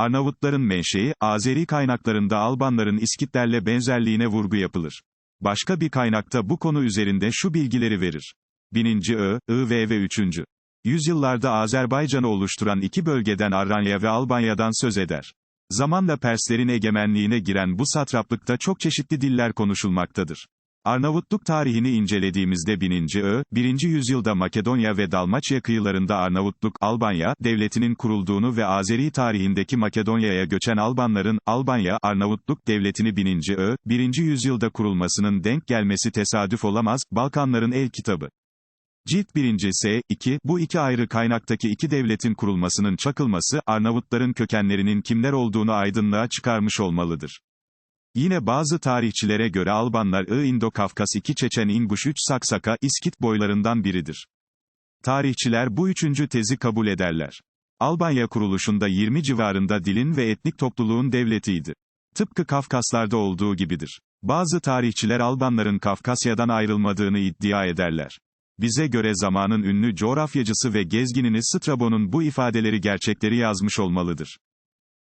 Arnavutların menşei, Azeri kaynaklarında Albanların İskitlerle benzerliğine vurgu yapılır. Başka bir kaynakta bu konu üzerinde şu bilgileri verir. 1000. Ö, I, ve 3. Yüzyıllarda Azerbaycan'ı oluşturan iki bölgeden Arranya ve Albanya'dan söz eder. Zamanla Perslerin egemenliğine giren bu satraplıkta çok çeşitli diller konuşulmaktadır. Arnavutluk tarihini incelediğimizde 1000. Ö, 1. yüzyılda Makedonya ve Dalmaçya kıyılarında Arnavutluk, Albanya, devletinin kurulduğunu ve Azeri tarihindeki Makedonya'ya göçen Albanların, Albanya, Arnavutluk devletini 1000. Ö, 1. yüzyılda kurulmasının denk gelmesi tesadüf olamaz, Balkanların El Kitabı. Cilt 1. S. 2, bu iki ayrı kaynaktaki iki devletin kurulmasının çakılması, Arnavutların kökenlerinin kimler olduğunu aydınlığa çıkarmış olmalıdır. Yine bazı tarihçilere göre Albanlar I İndo-Kafkas 2 Çeçen İnguş 3 Saksaka, İskit boylarından biridir. Tarihçiler bu üçüncü tezi kabul ederler. Albanya kuruluşunda 20 civarında dilin ve etnik topluluğun devletiydi. Tıpkı Kafkaslarda olduğu gibidir. Bazı tarihçiler Albanların Kafkasya'dan ayrılmadığını iddia ederler. Bize göre zamanın ünlü coğrafyacısı ve gezginini Strabon'un bu ifadeleri gerçekleri yazmış olmalıdır.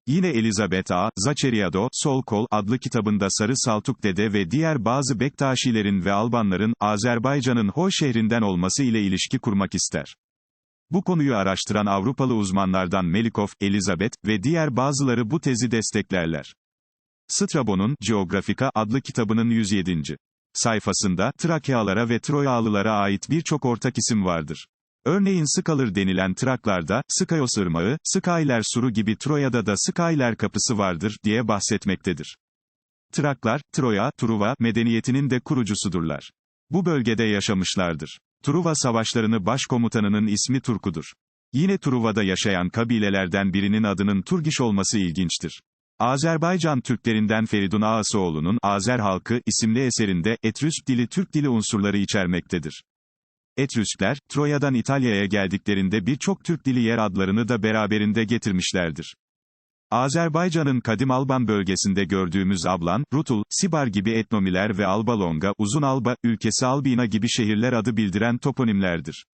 Yine Elizabeth A. Zaceriado, Sol Kol adlı kitabında Sarı Saltuk Dede ve diğer bazı Bektaşilerin ve Albanların, Azerbaycan'ın Ho şehrinden olması ile ilişki kurmak ister. Bu konuyu araştıran Avrupalı uzmanlardan Melikov, Elizabeth ve diğer bazıları bu tezi desteklerler. Strabon'un, Geografika adlı kitabının 107. sayfasında, Trakyalılara ve Troyalılara ait birçok ortak isim vardır. Örneğin Sıkalır denilen Traklarda, Skayos Irmağı, Skayler Suru gibi Troya'da da Skayler Kapısı vardır, diye bahsetmektedir. Traklar, Troya, Truva, medeniyetinin de kurucusudurlar. Bu bölgede yaşamışlardır. Truva savaşlarını başkomutanının ismi Turku'dur. Yine Truva'da yaşayan kabilelerden birinin adının Turgiş olması ilginçtir. Azerbaycan Türklerinden Feridun Ağasoğlu'nun Azer Halkı isimli eserinde Etrüsk dili Türk dili unsurları içermektedir. Etrüskler, Troya'dan İtalya'ya geldiklerinde birçok Türk dili yer adlarını da beraberinde getirmişlerdir. Azerbaycan'ın Kadim Alban bölgesinde gördüğümüz Ablan, Rutul, Sibar gibi etnomiler ve Albalonga, Uzun Alba, ülkesi Albina gibi şehirler adı bildiren toponimlerdir.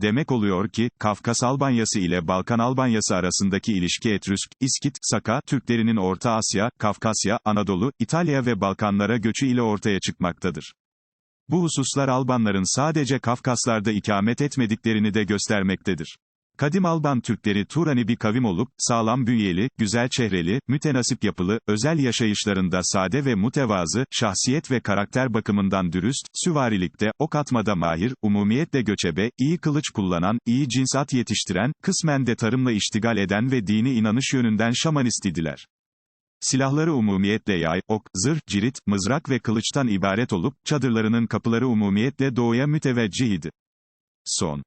Demek oluyor ki, Kafkas Albanyası ile Balkan Albanyası arasındaki ilişki Etrüsk, İskit, Saka, Türklerinin Orta Asya, Kafkasya, Anadolu, İtalya ve Balkanlara göçü ile ortaya çıkmaktadır. Bu hususlar Albanların sadece Kafkaslarda ikamet etmediklerini de göstermektedir. Kadim Alban Türkleri Turani bir kavim olup, sağlam bünyeli, güzel çehreli, mütenasip yapılı, özel yaşayışlarında sade ve mutevazı, şahsiyet ve karakter bakımından dürüst, süvarilikte, ok atmada mahir, umumiyetle göçebe, iyi kılıç kullanan, iyi cinsat yetiştiren, kısmen de tarımla iştigal eden ve dini inanış yönünden şamanist idiler. Silahları umumiyetle yay, ok, zırh, cirit, mızrak ve kılıçtan ibaret olup, çadırlarının kapıları umumiyetle doğuya müteveccih idi. Son